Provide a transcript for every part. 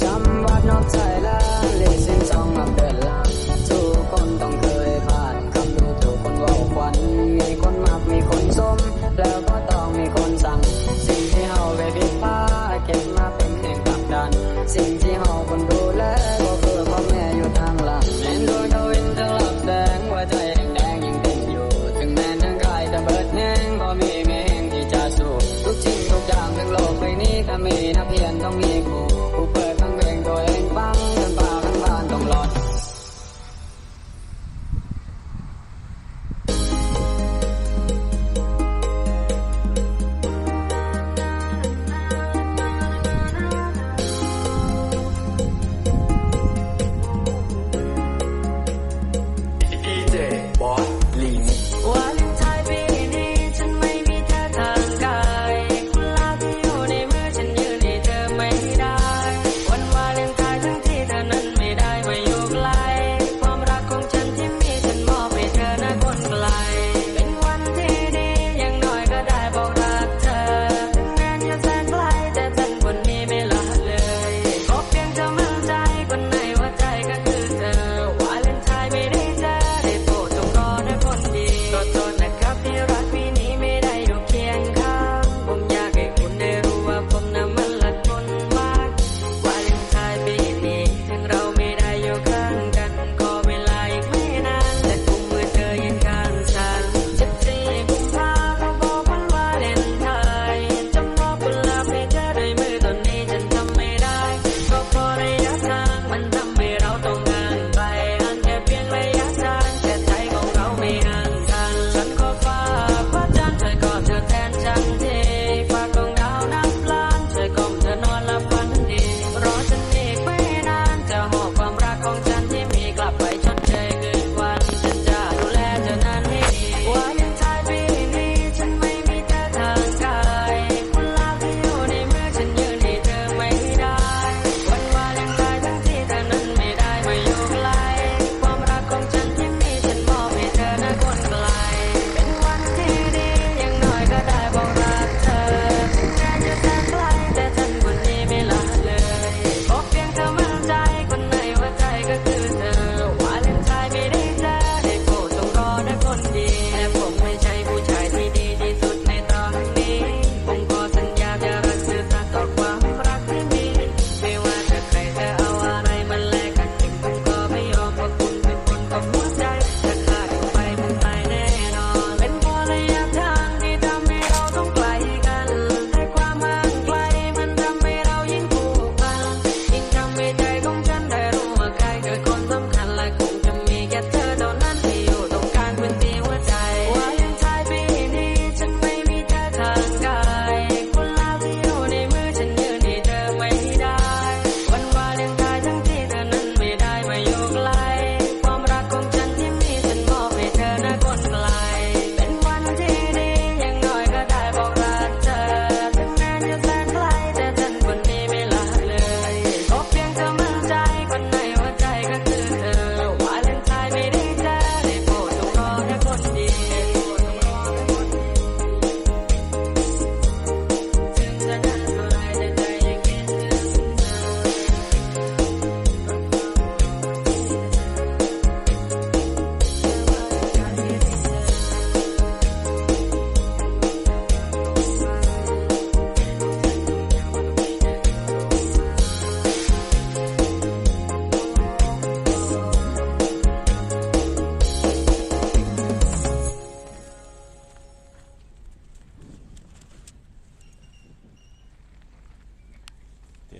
Somewhat not Thailand เลขสิบสงนับเดินลางทุกคนต้องเคยผ่านคำดูถูกคนว่าควัน มีคนมักมีคนสม แล้วก็ต้องมีคนสั่ง สิ่งที่เฮาไปผิพาเก็บมาเป็นแห่งผลักดัน สิ่งที่เฮาคนดูแลก็คือพ่อแม่อยู่ทางหลังเห็นดวดาวินจะหลับแดงหัวใจแห่งแดงยังเต้นอยู่ ถึงแม้ทั้งกายจะเบิดแห้งพอมีแม่ที่จะสู้ทุกสิ่งทุกอย่างทั้งโลกใบนี้ก็มีนะเพียงต้องมีรูผู้เปิ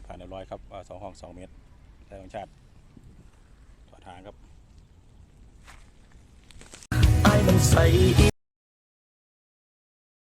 ทผ่านเรียบร้อยครับว่าสองห้องสองเมตรไทยของชาติต่อทางครับ